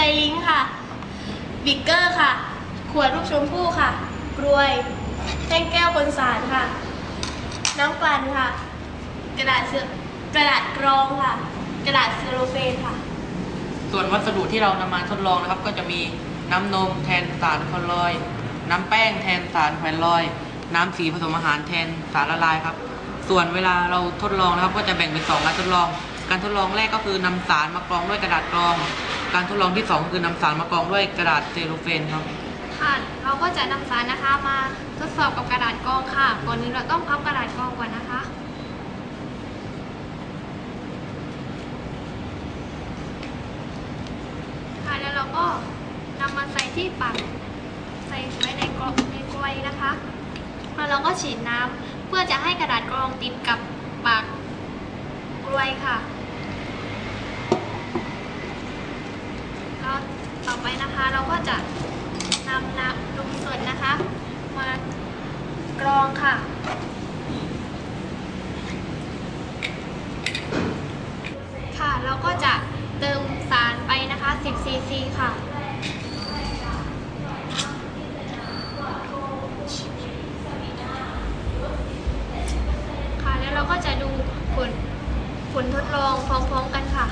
ไซลิงค่ะ บิกเกอร์ค่ะ ขวดลูกชมพู่ค่ะ กรวย แท่งแก้วคนสารค่ะ น้ำกลั่นค่ะ กระดาษเสือกระดาษกรองค่ะ กระดาษเซลโลเฟนค่ะ ส่วนวัสดุที่เรานำมาทดลองนะครับ ก็จะมีน้ำนมแทนสารคลอรอยด์น้ำแป้งแทนสารแผ่นลอยด์น้ำสีผสมอาหารแทนสารละลายครับ ส่วนเวลาเราทดลองนะครับ ก็จะแบ่งเป็นสองการทดลอง การทดลองแรกก็คือนำสารมากรองด้วยกระดาษกรอง การทดลองที่สองคือนำสารมากรองด้วยกระดาษเซลโลเฟนครับ ค่ะ เราก็จะนำสารนะคะมาทดสอบกับกระดาษกรองค่ะ ก่อนอื่นเราต้องพับกระดาษกรองก่อนนะคะ ค่ะ แล้วเราก็นำมาใส่ที่ปากใส่ไว้ในกรองในกลวยนะคะ แล้วเราก็ฉีดน้ำเพื่อจะให้กระดาษกรองติดกับปากกลวยค่ะ แล้วต่อ ไปนะคะ เราก็จะนำน้ำนมสดนะคะ มากรองค่ะ ค่ะเราก็จะเติมสารไปนะคะ 10ซีซีค่ะค่ะแล้วเราก็จะดูผลผลทดลองพร้อมๆกันค่ะ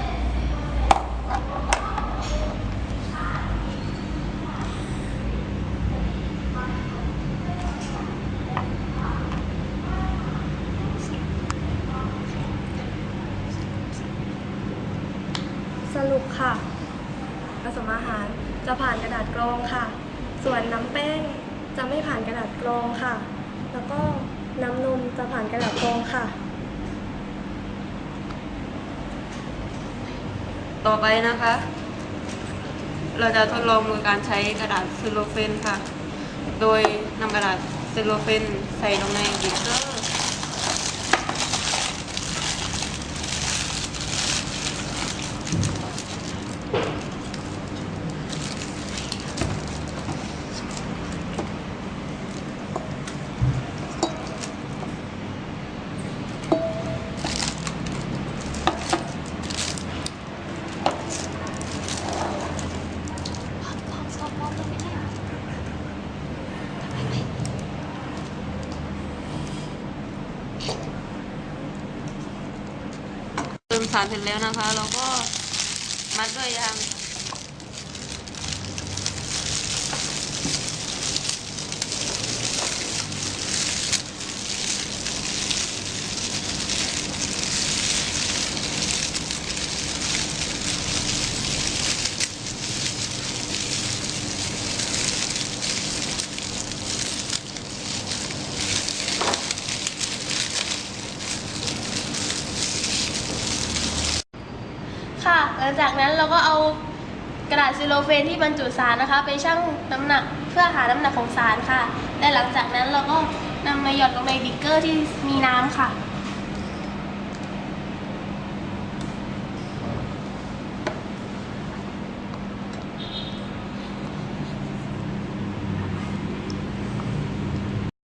สรุปค่ะ ผสมอาหารจะผ่านกระดาษกรองค่ะ ส่วนน้ำแป้งจะไม่ผ่านกระดาษกรองค่ะ แล้วก็น้ำนมจะผ่านกระดาษกรองค่ะ ต่อไปนะคะ เราจะทดลองโดยการใช้กระดาษเซลโลเฟนค่ะ โดยนำกระดาษเซลโลเฟนใส่ลงในบิ๊กเกอร์ เติม สารเสร็จแล้วนะคะ เราก็มัดด้วยยาง ลังจากนั้นเราก็เอากระดาษซิโลเฟนที่บรรจุสารนะคะ ไปชั่งน้ำหนักเพื่อหาน้ำหนักของสารค่ะ และหลังจากนั้นเราก็นำมาหยอดลงในบิ๊กเกอร์ที่มีน้ำค่ะ